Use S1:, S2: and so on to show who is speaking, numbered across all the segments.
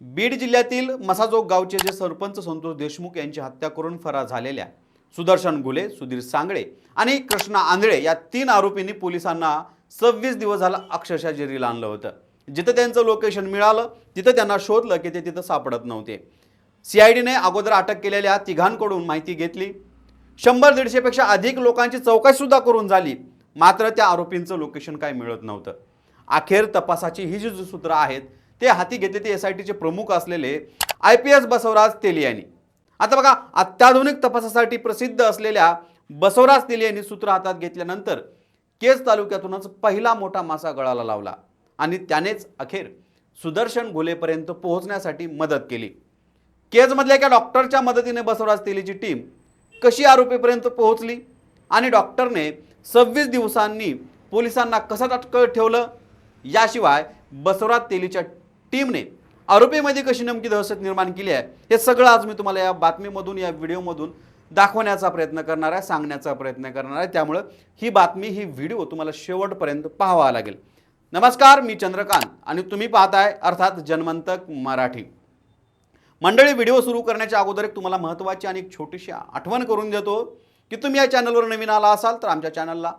S1: बीड जिल्ह्यातील मसाजोग गावचे जे सरपंच संतोष देशमुख यांची हत्या करून फरार झालेल्या सुदर्शन गुले सुधीर सांगळे आणि कृष्णा आंधळे या तीन आरोपींनी पोलिसांना सव्वीस दिवस झाला अक्षरशः जेरीला आणलं होतं. जिथं त्यांचं लोकेशन मिळालं तिथं त्यांना शोधलं की ते तिथं सापडत नव्हते. सीआयडीने अगोदर अटक केलेल्या तिघांकडून माहिती घेतली. शंभर दीडशेपेक्षा अधिक लोकांची चौकशीसुद्धा करून झाली. मात्र त्या आरोपींचं लोकेशन काय मिळत नव्हतं. अखेर तपासाची ही जी सूत्र आहेत ते हाती घेतले ते एस आय टीचे प्रमुख असलेले I P S Basavaraj Teli यांनी आता बघा अत्याधुनिक तपासासाठी प्रसिद्ध असलेल्या बसवराज तेली यांनी सूत्र हातात घेतल्यानंतर केज तालुक्यातूनच पहिला मोठा मासा गळाला लावला आणि त्यानेच अखेर सुदर्शन घोलेपर्यंत पोहोचण्यासाठी मदत केली. केजमधल्या एका डॉक्टरच्या मदतीने बसवराज तेलीची टीम कशी आरोपीपर्यंत पोहोचली आणि डॉक्टरने सव्वीस दिवसांनी पोलिसांना कसं अटकळ ठेवलं? याशिवाय बसवराज तेलीच्या टीमने आरोपीमध्ये कशी नेमकी दहशत निर्माण केली आहे हे सगळं आज मी तुम्हाला या बातमीमधून या व्हिडिओमधून दाखवण्याचा प्रयत्न करणार आहे सांगण्याचा प्रयत्न करणार आहे. त्यामुळं ही बातमी ही व्हिडिओ तुम्हाला शेवटपर्यंत पाहावा लागेल. नमस्कार मी चंद्रकांत आणि तुम्ही पाहताय अर्थात जनमंतक मराठी. मंडळी व्हिडिओ सुरू करण्याच्या अगोदर एक तुम्हाला महत्त्वाची आणि एक छोटीशी आठवण करून देतो की तुम्ही या चॅनलवर नवीन आला असाल तर आमच्या चॅनलला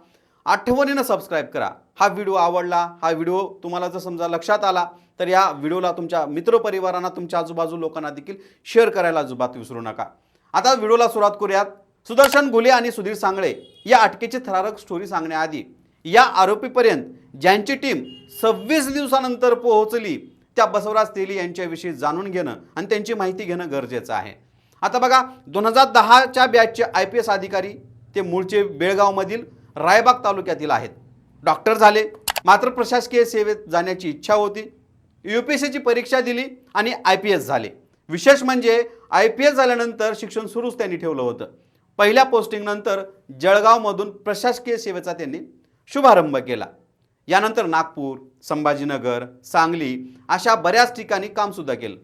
S1: आठवणीनं सबस्क्राईब करा. हा व्हिडिओ आवडला हा व्हिडिओ तुम्हाला जर समजा लक्षात आला तर या व्हिडिओला तुमच्या मित्रपरिवारांना तुमच्या आजूबाजू लोकांना देखील शेअर करायला अजिबात विसरू नका. आता व्हिडिओला सुरुवात करूयात. सुदर्शन घुले आणि सुधीर सांगळे या अटकेची थरारक स्टोरी सांगण्याआधी या आरोपीपर्यंत ज्यांची टीम सव्वीस दिवसानंतर पोहोचली त्या बसवराज तेली यांच्याविषयी जाणून घेणं आणि त्यांची माहिती घेणं गरजेचं आहे. आता बघा दोन हजार दहाच्या बॅचचे आय पी एस अधिकारी ते मूळचे बेळगावमधील रायबाग तालुक्यातील आहेत. डॉक्टर झाले मात्र प्रशासकीय सेवेत जाण्याची इच्छा होती. यू पी एस सीची परीक्षा दिली आणि आय पी एस झाले. विशेष म्हणजे आय पी एस झाल्यानंतर शिक्षण सुरूच त्यांनी ठेवलं होतं. पहिल्या पोस्टिंगनंतर जळगावमधून प्रशासकीय सेवेचा त्यांनी शुभारंभ केला. यानंतर नागपूर संभाजीनगर सांगली अशा बऱ्याच ठिकाणी कामसुद्धा केलं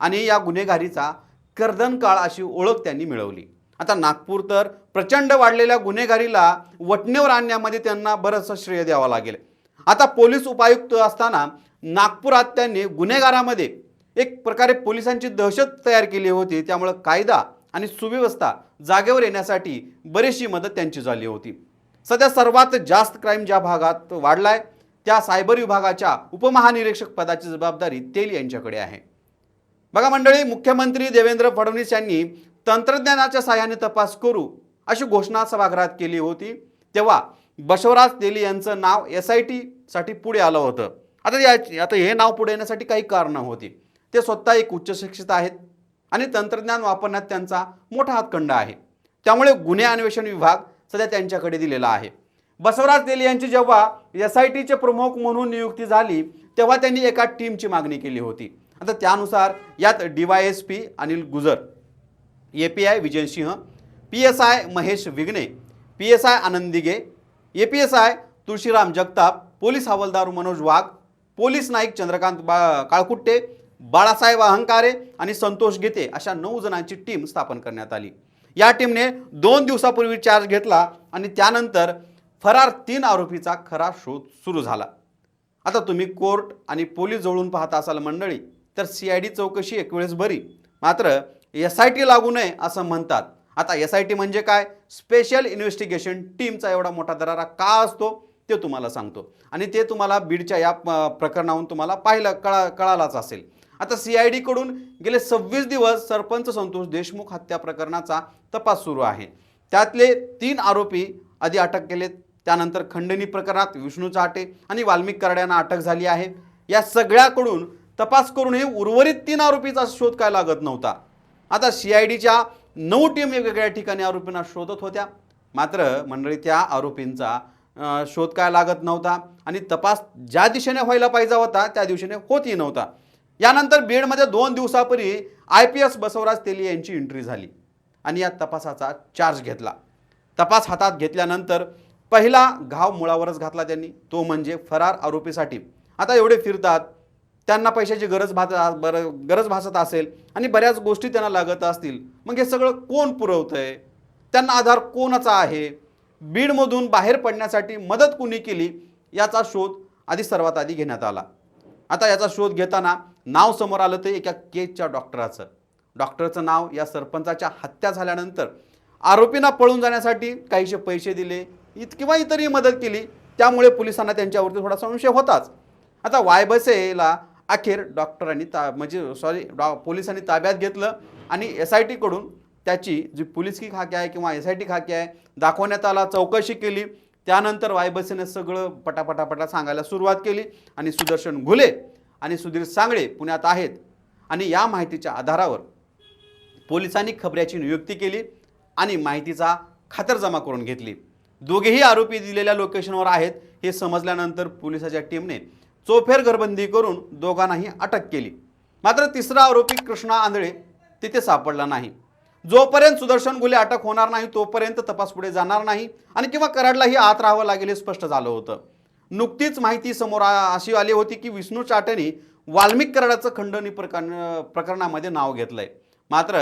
S1: आणि या गुन्हेगारीचा कर्दनकाळ अशी ओळख त्यांनी मिळवली. आता नागपूर तर प्रचंड वाढलेल्या गुन्हेगारीला वटणीवर आणण्यामध्ये त्यांना बरंचसं श्रेय द्यावं लागेल. आता पोलीस उपायुक्त असताना नागपुरात त्यांनी गुन्हेगारामध्ये एक प्रकारे पोलिसांची दहशत तयार केली होती. त्यामुळं कायदा आणि सुव्यवस्था जागेवर येण्यासाठी बरीचशी मदत त्यांची झाली होती. सध्या सर्वात जास्त क्राईम ज्या भागात वाढलाय त्या सायबर विभागाच्या उपमहानिरीक्षक पदाची जबाबदारी तेल यांच्याकडे आहे. बघा मंडळी मुख्यमंत्री देवेंद्र फडणवीस यांनी तंत्रज्ञानाच्या सहाय्याने तपास करू अशी घोषणा सभागृहात केली होती. तेव्हा बसवराज तेली यांचं नाव एस आय टीसाठी पुढे आलं होतं. आता या आता हे नाव पुढे येण्यासाठी काही कारणं होती. ते स्वतः एक उच्च शिक्षित आहेत आणि तंत्रज्ञान वापरण्यात त्यांचा मोठा हातखंड आहे. त्यामुळे गुन्हे अन्वेषण विभाग सध्या त्यांच्याकडे दिलेला आहे. बसवराज तेली यांची जेव्हा एस आय टीचे प्रमुख म्हणून नियुक्ती झाली तेव्हा त्यांनी एका टीमची मागणी केली होती. आता त्यानुसार यात D Y S P Anil Gujar A P I Vijaysinh P S I Mahesh Vighne P S I Anandige A P S I Tulshiram Jagtap police हवालदार मनोज वाघ पोलीस नाईक चंद्रकांत बा काळकुट्टे बाळासाहेब अहंकारे आणि संतोष गीते अशा नऊ जणांची टीम स्थापन करण्यात आली. या टीमने दोन दिवसापूर्वी चार्ज घेतला आणि त्यानंतर फरार तीन आरोपीचा खरा शोध सुरू झाला. आता तुम्ही कोर्ट आणि पोलीस जवळून पाहता असाल मंडळी तर सी आय डी चौकशी एक वेळेस बरी. मात्र एस आय टी लागू नये असं म्हणतात. आता एस आय टी म्हणजे काय? स्पेशल इन्व्हेस्टिगेशन टीमचा एवढा मोठा दरारा का असतो? ते तुम्हाला सांगतो. आणि ते तुम्हाला बीडच्या या प्रकरणाहून तुम्हाला पाहिलं कळा कळालाच असेल. आता सी आय डीकडून गेले सव्वीस दिवस सरपंच संतोष देशमुख हत्या प्रकरणाचा तपास सुरू आहे. त्यातले तीन आरोपी आधी अटक केलेत त्यानंतर खंडणी प्रकरणात विष्णू चाटे आणि वाल्मिक करड्यांना अटक झाली आहे. या सगळ्याकडून तपास करूनही उर्वरित तीन आरोपीचा शोध काय लागत नव्हता. आता सी आय डीच्या नऊ टीम वेगवेगळ्या ठिकाणी आरोपींना शोधत होत्या. मात्र मंडळी त्या आरोपींचा शोध काय लागत नव्हता आणि तपास ज्या दिशेने व्हायला पाहिजे होता त्या दिवशीने होतही नव्हता. यानंतर बीडमध्ये दोन दिवसापूर्वी I P S Basavaraj Teli यांची एंट्री झाली आणि या तपासाचा चार्ज घेतला. तपास हातात घेतल्यानंतर पहिला घाव मुळावरच घातला त्यांनी. तो म्हणजे फरार आरोपीसाठी. आता एवढे फिरतात त्यांना पैशाची गरज भात बरं गरज भासत असेल आणि बऱ्याच गोष्टी त्यांना लागत असतील मग हे सगळं कोण पुरवतं आहे त्यांना आधार कोणाचा आहे? बीडमधून बाहेर पडण्यासाठी मदत कुणी केली? याचा शोध आधी सर्वात आधी घेण्यात आला. आता याचा शोध घेताना नाव समोर आलं ते एका केजच्या डॉक्टराचं. डॉक्टरचं नाव या सरपंचाच्या हत्या झाल्यानंतर आरोपींना पळून जाण्यासाठी काहीशे पैसे दिले इत किंवा इतरही मदत केली त्यामुळे पोलिसांना त्यांच्यावरती थोडा संशय होताच. आता वायबसेला अखेर डॉक्टरांनी ता म्हणजे सॉरी डॉ पोलिसांनी ताब्यात घेतलं आणि एस आय टीकडून त्याची जी पोलीस खाकी आहे किंवा एस आय टी खाकी आहे दाखवण्यात आला चौकशी केली. त्यानंतर वायबसेने सगळं पटापटापटा सांगायला सुरुवात केली आणि सुदर्शन घुले आणि सुधीर सांगळे पुण्यात आहेत. आणि या माहितीच्या आधारावर पोलिसांनी खबऱ्याची नियुक्ती केली आणि माहितीचा खातरजमा करून घेतली. दोघेही आरोपी दिलेल्या लोकेशनवर आहेत हे समजल्यानंतर पोलिसाच्या टीमने चोफेर घरबंदी करून दोघांनाही अटक केली. मात्र तिसरा आरोपी कृष्णा आंधळे तिथे सापडला नाही. जोपर्यंत सुदर्शन गुले अटक होणार नाही तोपर्यंत तपास पुढे जाणार नाही आणि किंवा कराडलाही आत राहावं लागेल हे स्पष्ट झालं होतं. नुकतीच माहिती समोर अशी आली होती की विष्णू चाटेने वाल्मिक कराडाचं खंडणी प्रकरण प्रकरणामध्ये नाव घेतलंय. मात्र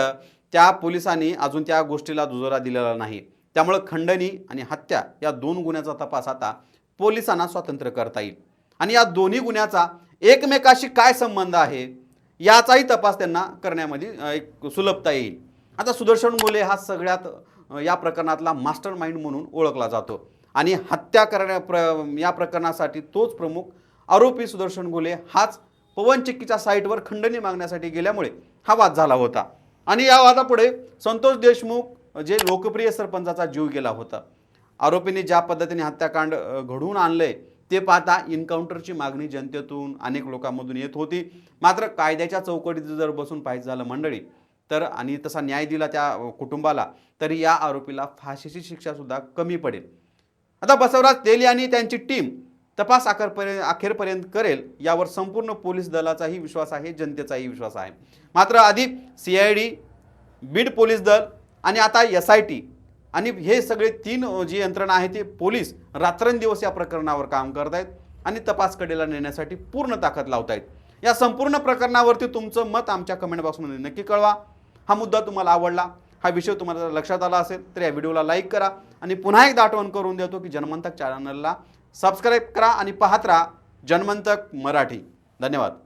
S1: त्या पोलिसांनी अजून त्या गोष्टीला दुजोरा दिलेला नाही. त्यामुळं खंडणी आणि हत्या या दोन गुन्ह्याचा तपास आता पोलिसांना स्वातंत्र्य करता येईल. आणि या दोन्ही गुन्ह्याचा एकमेकाशी काय संबंध आहे याचाही तपास त्यांना करण्यामध्ये एक सुलभता येईल. आता सुदर्शन मुले हा सगळ्यात या प्रकरणातला मास्टर माइंड म्हणून ओळखला जातो. आणि हत्या करण्या प्र या प्रकरणासाठी तोच प्रमुख आरोपी सुदर्शन गोले हाच पवन चिक्कीच्या साईटवर खंडणी मागण्यासाठी गेल्यामुळे हा वाद झाला होता. आणि या वादापुढे संतोष देशमुख जे लोकप्रिय सरपंचाचा जीव गेला होता. आरोपींनी ज्या पद्धतीने हत्याकांड घडवून घडवून आहे ते पाहता इन्काउंटरची मागणी जनतेतून अनेक लोकांमधून येत होती. मात्र कायद्याच्या चौकटीत जर बसून पाहिजे झालं मंडळी तर आणि तसा न्याय दिला त्या कुटुंबाला तरी या आरोपीला फाशीची शिक्षासुद्धा कमी पडेल. आता बसवराज तेल यांनी त्यांची टीम तपास अखेरपर्यंत अखेरपर्यंत करेल यावर संपूर्ण पोलीस दलाचाही विश्वास आहे जनतेचाही विश्वास आहे. मात्र आधी C I D Beed police दल आणि आता एस आय टी आणि हे सगळे तीन जी यंत्रणा आहे ते पोलीस रात्रंदिवस या प्रकरणावर काम करत आहेत आणि तपास कडेला नेण्यासाठी पूर्ण ताकद लावत आहेत या संपूर्ण प्रकरणावरती तुमचं मत आमच्या कमेंट बॉक्समध्ये नक्की कळवा. हा मुद्दा तुम्हाला आवडला हा विषय तुम्हाला जर लक्षात आला असेल तर या व्हिडिओला लाईक करा आणि पुन्हा एकदा आठवण करून देतो की जनमंतक चॅनलला सबस्क्राईब करा आणि पाहत राहा जनमंतक मराठी. धन्यवाद.